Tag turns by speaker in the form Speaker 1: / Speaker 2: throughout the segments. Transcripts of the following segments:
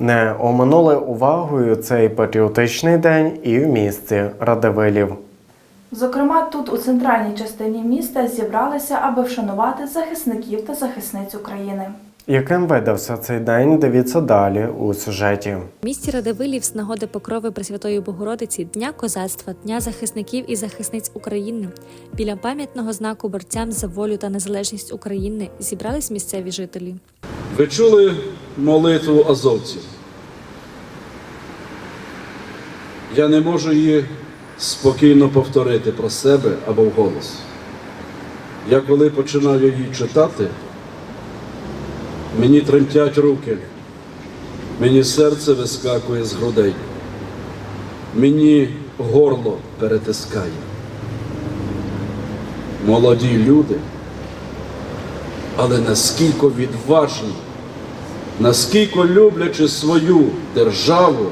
Speaker 1: Не оминули увагою цей патріотичний день і в місті Радивилів.
Speaker 2: Зокрема, тут у центральній частині міста зібралися, аби вшанувати захисників та захисниць України.
Speaker 1: Яким видався цей день, дивіться далі у сюжеті.
Speaker 3: В місті Радивилів з нагоди покрови Пресвятої Богородиці, Дня козацтва, Дня захисників і захисниць України біля пам'ятного знаку борцям за волю та незалежність України зібрались місцеві жителі.
Speaker 4: Ви чули молитву азовців? Я не можу її спокійно повторити про себе або вголос. Я коли починаю її читати, мені тремтять руки, мені серце вискакує з грудей, мені горло перетискає. Молоді люди але наскільки відважні, наскільки люблячи свою державу,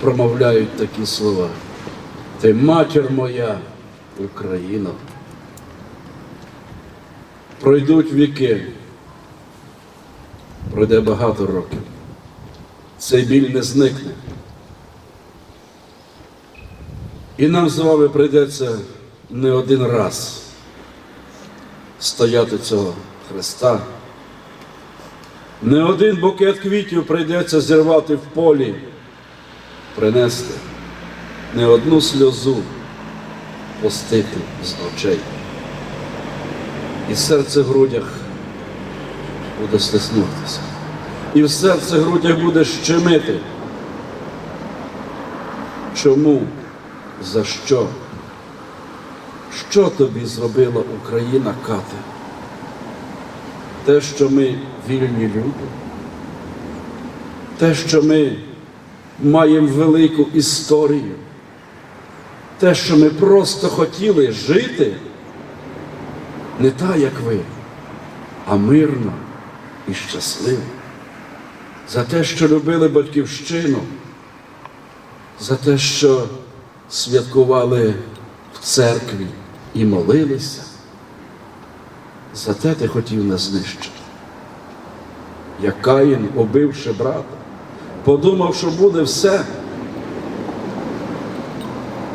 Speaker 4: промовляють такі слова. Ти матір моя, Україна. Пройдуть віки, пройде багато років. Цей біль не зникне. І нам з вами прийдеться не один раз стояти цього Христа. Не один букет квітів прийдеться зірвати в полі, принести не одну сльозу постити з очей. І серце в грудях буде стиснутися. І в серце в грудях буде щемити. Чому? За що? Що тобі зробила Україна, Кате? Те, що ми вільні люди, те, що ми маємо велику історію, те, що ми просто хотіли жити, не так, як ви, а мирно і щасливо. За те, що любили батьківщину, за те, що святкували в церкві і молилися, за те ти хотів нас знищити. Як Каїн, убивши брата, подумав, що буде все.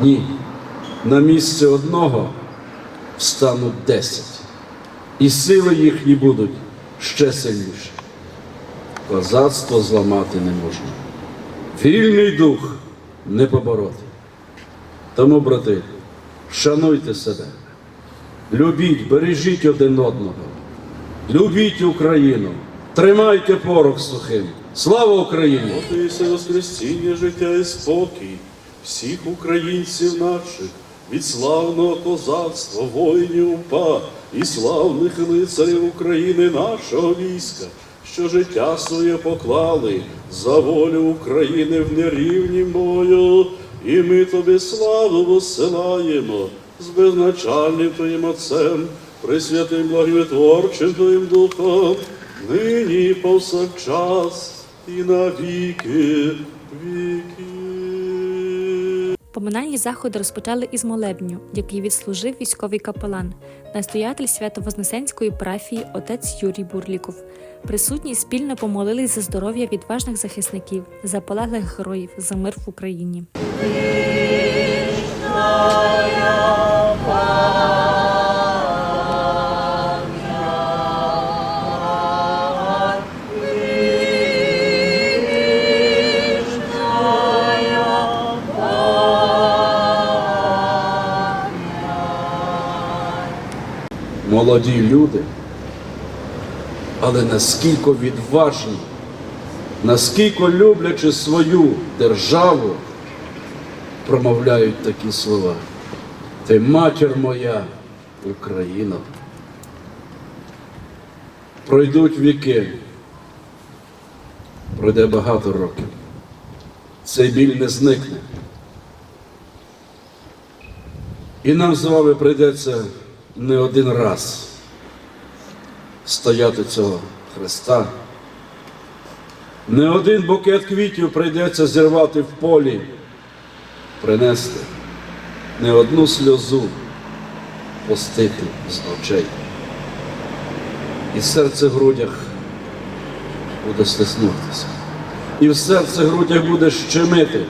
Speaker 4: Ні, на місце одного встануть десять, і сили їхні будуть ще сильніші. Козацтво зламати не можна. Вільний дух не побороти. Тому, брати, шануйте себе, любіть, бережіть один одного, любіть Україну, тримайте порох сухим. Слава Україні!
Speaker 5: Готуйся воскресіння, життя і спокій всіх українців наших, від славного козацтва, воїнів УПА і славних лицарів України нашого війська, що життя своє поклали за волю України в нерівні бою. І ми тобі славу посилаємо з безначальним Твоїм Отцем, Пресвятим благовітворчим Твоїм Духом, нині повсякчас і на віки віки.
Speaker 3: Поминальні заходи розпочали із молебню, який відслужив військовий капелан, настоятель Свято-Вознесенської парафії отець Юрій Бурліков. Присутні спільно помолились за здоров'я відважних захисників, за полеглих героїв, за мир в Україні.
Speaker 4: Молоді люди, але наскільки відважні, наскільки люблячи свою державу, промовляють такі слова. Ти матір моя, Україна. Пройдуть віки, пройде багато років. Цей біль не зникне. І нам з вами прийдеться не один раз стояти цього Христа. Не один букет квітів прийдеться зірвати в полі, принести не одну сльозу постити з очей. І серце в грудях буде стиснутися. і в серце грудях буде щемити.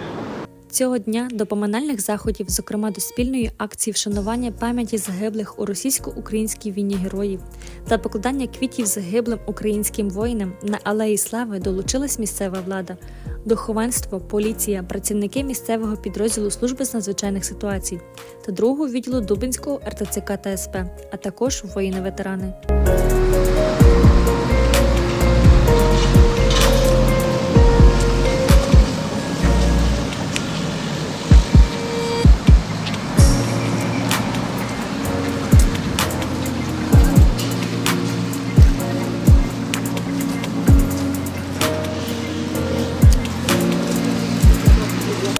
Speaker 3: Цього дня до поминальних заходів, зокрема до спільної акції вшанування пам'яті загиблих у російсько-українській війні героїв та покладання квітів загиблим українським воїнам на алеї слави долучилась місцева влада, духовенство, поліція, працівники місцевого підрозділу служби з надзвичайних ситуацій та другого відділу Дубинського РТЦК та СП, а також воїни-ветерани.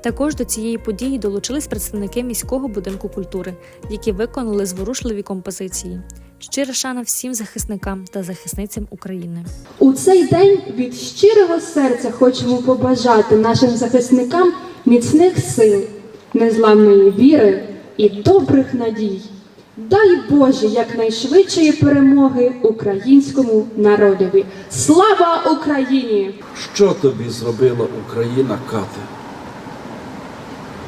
Speaker 3: Також до цієї події долучились представники міського будинку культури, які виконали зворушливі композиції. Щира шана всім захисникам та захисницям України.
Speaker 6: У цей день від щирого серця хочемо побажати нашим захисникам міцних сил, незламної віри і добрих надій. Дай Боже якнайшвидшої перемоги українському народові. Слава Україні!
Speaker 4: Що тобі зробила Україна, Кате?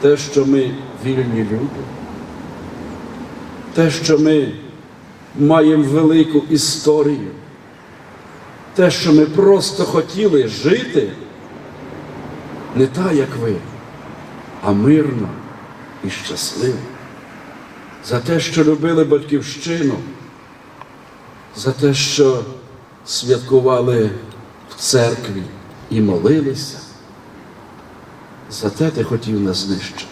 Speaker 4: Те, що ми вільні люди, те, що ми маємо велику історію, те, що ми просто хотіли жити, не так, як ви, а мирно і щасливо. За те, що любили батьківщину, за те, що святкували в церкві і молилися, за те ти хотів нас знищити.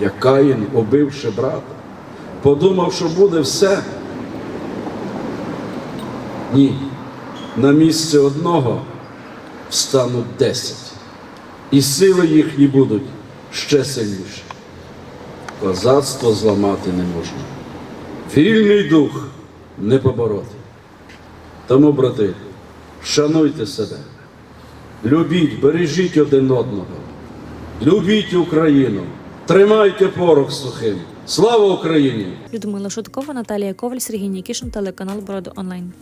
Speaker 4: Як Каїн, убивши брата, подумав, що буде все. Ні, на місце одного встануть десять, і сили їхні будуть ще сильніші. Козацтво зламати не можна. Вільний дух не побороти. Тому, брати, шануйте себе, любіть, бережіть один одного, любіть Україну, тримайте порох сухим. Слава Україні!
Speaker 3: Людмила Шуткова, Наталія Коваль, Сергій Нікішин, телеканал Бороду Онлайн.